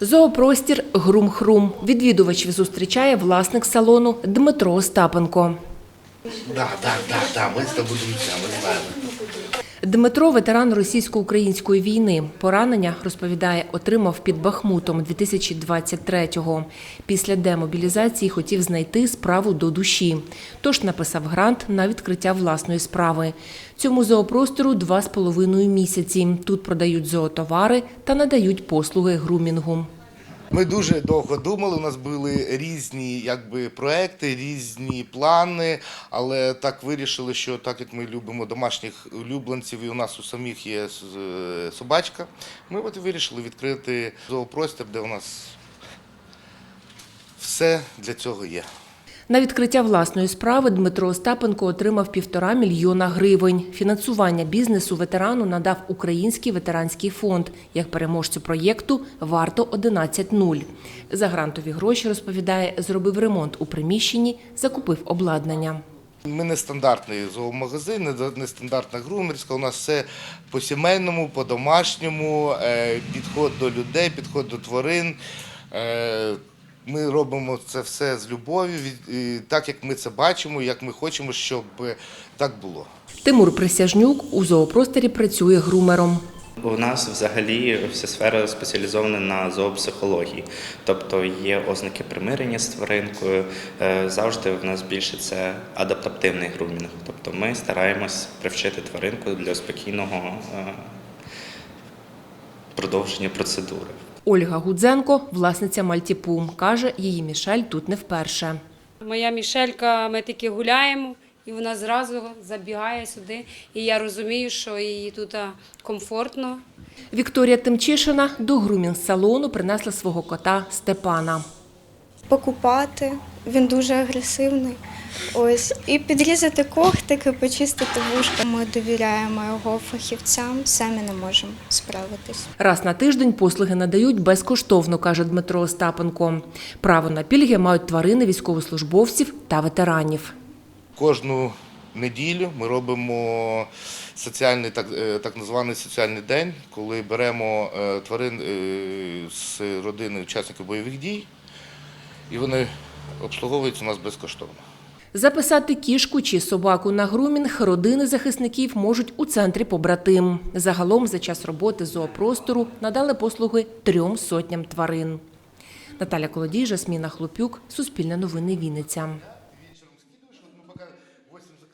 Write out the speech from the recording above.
Зоопростір Грум-Хрум. Відвідувачів зустрічає власник салону Дмитро Остапенко. Так, так, так, ми здобудемо, ми знаємо. Дмитро ветеран російсько-української війни. Поранення, розповідає, отримав під Бахмутом 2023-го. Після демобілізації хотів знайти справу до душі. Тож написав грант на відкриття власної справи. Цьому зоопростору два з половиною місяці. Тут продають зоотовари та надають послуги грумінгу. Ми дуже довго думали. У нас були різні якби, проекти, різні плани, але так вирішили, що так як ми любимо домашніх улюбленців, і у нас у самих є е, собачка, ми от вирішили відкрити зоопростір, де у нас все для цього є. На відкриття власної справи Дмитро Остапенко отримав півтора мільйона гривень. Фінансування бізнесу ветерану надав Український ветеранський фонд. Як переможцю проєкту варто 11.0. За грантові гроші, розповідає, зробив ремонт у приміщенні, закупив обладнання. Ми не стандартний зоомагазин, не стандартна грумерська. У нас все по сімейному, по домашньому, е, підход до людей, підход до тварин. Ми робимо це все з любов'ю, від- так як ми це бачимо, як ми хочемо, щоб е, так було. Тимур Присяжнюк у зоопросторі працює грумером. У нас взагалі вся сфера спеціалізована на зоопсихології, тобто є ознаки примирення з тваринкою. Е, Завжди в нас більше це адаптативний грумінг. Тобто ми стараємось привчити тваринку для спокійного е, продовження процедури. Ольга Гудзенко, власниця Мальтіпум, каже, її Мішель тут не вперше. Моя Мішелька, ми тільки гуляємо, і вона зразу забігає сюди. І я розумію, що їй тут комфортно. Вікторія Тимчишина до грумінг-салону принесла свого кота Степана. Покупати. Він дуже агресивний. Ось і підрізати когтики, почистити вушка. Ми довіряємо його фахівцям, самі не можемо справитись. Раз на тиждень послуги надають безкоштовно, каже Дмитро Остапенко. Право на пільги мають тварини військовослужбовців та ветеранів. Кожну неділю ми робимо соціальний так, е, так званий соціальний день, коли беремо е, тварин е, з родини учасників бойових дій, і вони обслуговуються у нас безкоштовно. Записати кішку чи собаку на грумінг родини захисників можуть у центрі побратим. Загалом за час роботи зоопростору надали послуги трьом сотням тварин. Наталя Колодій, Жасміна Хлопюк, Суспільне новини Вінниця.